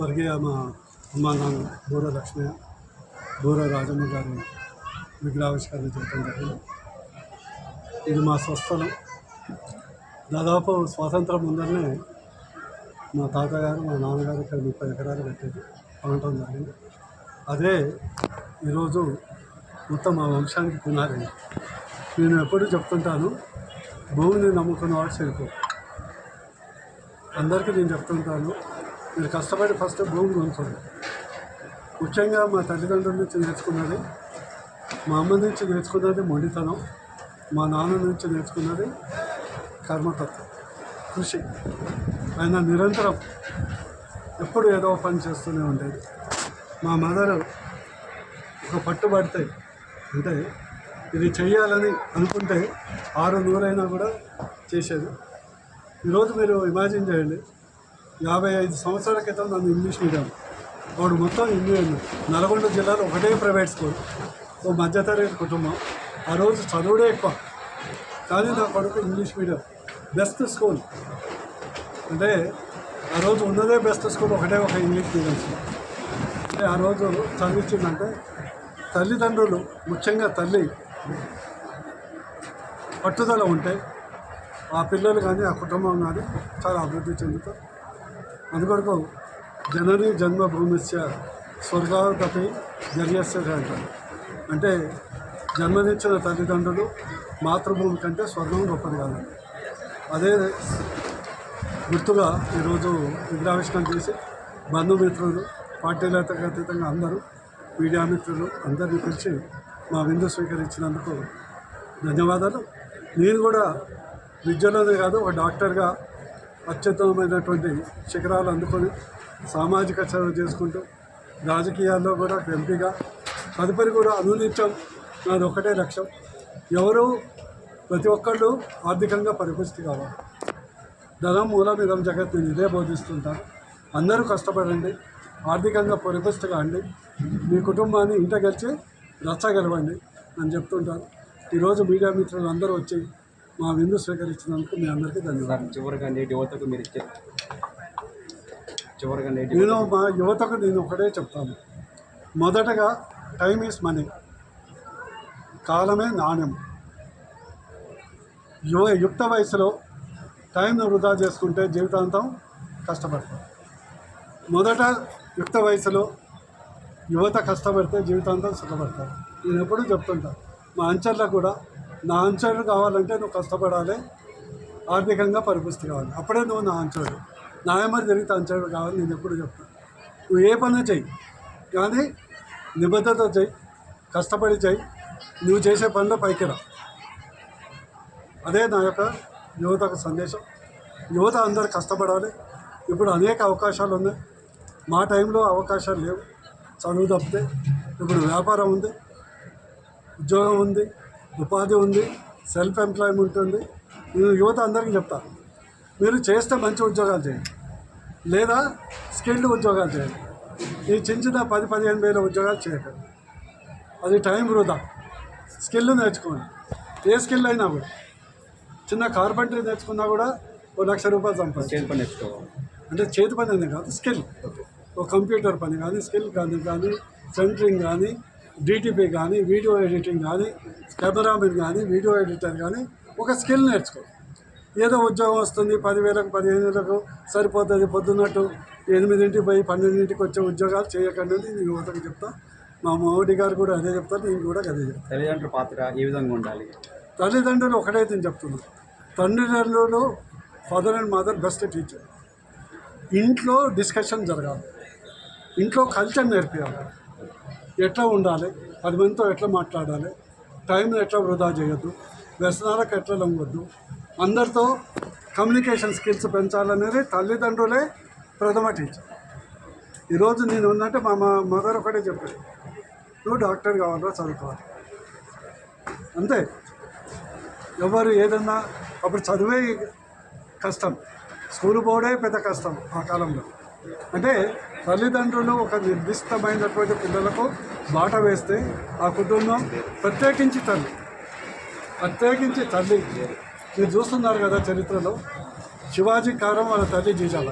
స్వర్గీయ మా అమ్మా నాన్న బూర లక్ష్మయ్య బూర రాజమ్మ గారి విగ్రహావిష్కరణ చేయడం జరిగింది. ఇది మా స్వస్థలం. దాదాపు స్వాతంత్రం ముందరనే మా తాతగారు మా నాన్నగారు ఇక్కడ ముప్పై ఎకరాలు కట్టేది కొనటం జరిగింది. అదే ఈరోజు మొత్తం మా వంశానికి పునాది. నేను ఎప్పుడూ చెప్తుంటాను భూమిని నమ్ముకున్న వాడు చెరుకు అందరికీ నేను చెప్తుంటాను మీరు కష్టపడి ఫస్ట్ భూమి కొనుక్కోండి ముఖ్యంగా మా తల్లిదండ్రుల నుంచి నేర్చుకున్నది మా అమ్మ నుంచి నేర్చుకున్నది మొండితనం మా నాన్న నుంచి నేర్చుకున్నది కర్మతత్వం కృషి. ఆయన నిరంతరం ఎప్పుడు ఏదో పని చేస్తూనే ఉండేది. మా మదర్ ఒక పట్టుబడితే అంటే ఇది చేయాలని అనుకుంటే ఆరు నూరైనా కూడా చేసేది. ఈరోజు మీరు ఇమాజిన్ చేయండి యాభై ఐదు సంవత్సరాల క్రితం నన్ను ఇంగ్లీష్ మీడియం. వాడు మొత్తం ఇండియన్ నల్గొండ జిల్లాలో ఒకటే ప్రైవేట్ స్కూల్. ఓ మధ్యతరగతి కుటుంబం. ఆ రోజు చదువుడే ఎక్కువ. కానీ నా కొడుకు ఇంగ్లీష్ మీడియం. Best school. అంటే ఆ రోజు ఉన్నదే బెస్ట్ స్కూల్ ఒకటే ఒక ఇంగ్లీష్ మీడియం స్కూల్. అంటే ఆ రోజు చదివించిందంటే తల్లిదండ్రులు ముఖ్యంగా తల్లి పట్టుదల ఉంటే ఆ పిల్లలు కానీ ఆ కుటుంబం కానీ చాలా అభివృద్ధి చెందుతారు. అందుకొరకు జనని జన్మభూమిస్య స్వర్గావతపి జర్యస్య అంటారు అంటే జన్మనిచ్చిన తల్లిదండ్రులు మాతృభూమి కంటే స్వర్గం గొప్పది కాదు. అదే గుర్తుగా ఈరోజు విగ్రహావిష్కరణ చేసి బంధుమిత్రులు పార్టీలకు అతీతంగా అందరూ మీడియా మిత్రులు అందరినీ పిలిచి మా విందు స్వీకరించినందుకు ధన్యవాదాలు. నేను కూడా విద్యలోనే కాదు ఒక డాక్టర్గా అత్యుత్తమమైనటువంటి శిఖరాలు అందుకొని సామాజిక సేవ చేసుకుంటూ రాజకీయాల్లో కూడా ఎంపీగా తదుపరి కూడా అనునిత్యం నాది ఒకటే లక్ష్యం. ఎవరు ప్రతి ఒక్కళ్ళు ఆర్థికంగా పరిపుష్టి కావాలి. ధనం మూలం ఇదం జగత్ నేను ఇదే బోధిస్తుంటాను అందరూ కష్టపడండి ఆర్థికంగా పరిపుష్టి కాండి మీ కుటుంబాన్ని ఇంట గెలిచి రచ్చగలవండి అని చెప్తుంటాను ఈరోజు మీడియా మిత్రులు అందరూ వచ్చి మా విందు స్వీకరించినందుకు మీ అందరికీ ధన్యవాదాలు. చివరిగా నేటి యువతకు మీరు ఇచ్చే చివరిగా నేటి నేను మా యువతకు నేను ఒకటే చెప్తాను. మొదటగా టైం ఈస్ మనీ. కాలమే నాణ్యం. యువ యుక్త వయసులో టైంను వృధా చేసుకుంటే జీవితాంతం కష్టపడతాం. మొదట యుక్త వయసులో యువత కష్టపడితే జీవితాంతం సుఖపడతారు నేను ఎప్పుడూ చెప్తుంటాను మా అంచర్లకు కూడా నా అంచర్లు కావాలంటే నువ్వు కష్టపడాలి ఆర్థికంగా పరిపుష్టి కావాలి. అప్పుడే నువ్వు నా అంచడు నా జరిగితే అంచడు కావాలి నేను ఎప్పుడు చెప్తాను నువ్వు ఏ పని చెయ్యి. కానీ నిబద్ధత చెయ్యి కష్టపడి చెయ్యి. నువ్వు చేసే పనిలో పైకి రా. అదే నా యొక్క యువతకు సందేశం. యువత అందరు కష్టపడాలి. ఇప్పుడు అనేక అవకాశాలు ఉన్నాయి. మా టైంలో అవకాశాలు లేవు. చదువు తప్పితే ఇప్పుడు వ్యాపారం ఉంది. ఉద్యోగం ఉంది. ఉపాధి ఉంది సెల్ఫ్ ఎంప్లాయ్మెంట్ ఉంది. నేను యువత అందరికీ చెప్తా మీరు చేస్తే మంచి ఉద్యోగాలు చేయండి. లేదా స్కిల్డ్ ఉద్యోగాలు చేయండి. ఈ చిన్న చిన్న పది పదిహేను వేల ఉద్యోగాలు చేయకండి. అది టైం వృధా. స్కిల్ నేర్చుకోండి. ఏ స్కిల్ అయినా కూడా చిన్న కార్పెంటరీ నేర్చుకున్నా కూడా ఓ లక్ష రూపాయలు సంపాదించు చేతి పని నేర్చుకోవాలి. అంటే చేతి పని అనే కాదు స్కిల్. ఒక కంప్యూటర్ పని కానీ స్కిల్ కానీ కానీ సెంటరింగ్ కానీ డిటిపి కానీ వీడియో ఎడిటింగ్ కానీ కెమెరామెన్ కానీ వీడియో ఎడిటర్ కానీ ఒక స్కిల్ నేర్చుకో. ఏదో ఉద్యోగం వస్తుంది పదివేలకు పదిహేను వేలకు సరిపోతుంది. పొద్దున్నట్టు ఎనిమిదింటికి పోయి పన్నెండింటికి వచ్చే ఉద్యోగాలు చేయకండి అని నేను యువతకు చెప్తా. మా మోడీ గారు కూడా అదే చెప్తారు నేను కూడా అదే చెప్తాను తల్లిదండ్రుల పాత్ర ఏ విధంగా ఉండాలి? తల్లిదండ్రులు ఒకటైతే నేను చెప్తున్నాను తల్లిదండ్రులు father and mother best teacher. ఇంట్లో డిస్కషన్ జరగాలి. ఇంట్లో కల్చర్ నేర్పించాలి ఎట్లా ఉండాలి? పది మందితో ఎట్లా మాట్లాడాలి? టైంని ఎట్లా వృధా చేయొద్దు? వ్యసనాలకు ఎట్లా లొంగొద్దు? అందరితో కమ్యూనికేషన్ స్కిల్స్ పెంచాలనేది తల్లిదండ్రులే ప్రథమ టీచర్. ఈరోజు నేను ఉందంటే మా మా మదర్ ఒకటే చెప్పాడు. నువ్వు డాక్టర్ కావాలో? చదువుకోవాలి. అంతే. ఎవరు ఏదన్నా అప్పుడు చదివే కష్టం. స్కూల్ పోవడే పెద్ద కష్టం ఆ కాలంలో. అంటే తల్లిదండ్రులు ఒక నిర్దిష్టమైనటువంటి పిల్లలకు బాట వేస్తే ఆ కుటుంబం ప్రత్యేకించి తల్లి ప్రత్యేకించి తల్లి. మీరు చూస్తున్నారు కదా చరిత్రలో శివాజీ కారం వాళ్ళ తల్లి జీజాల.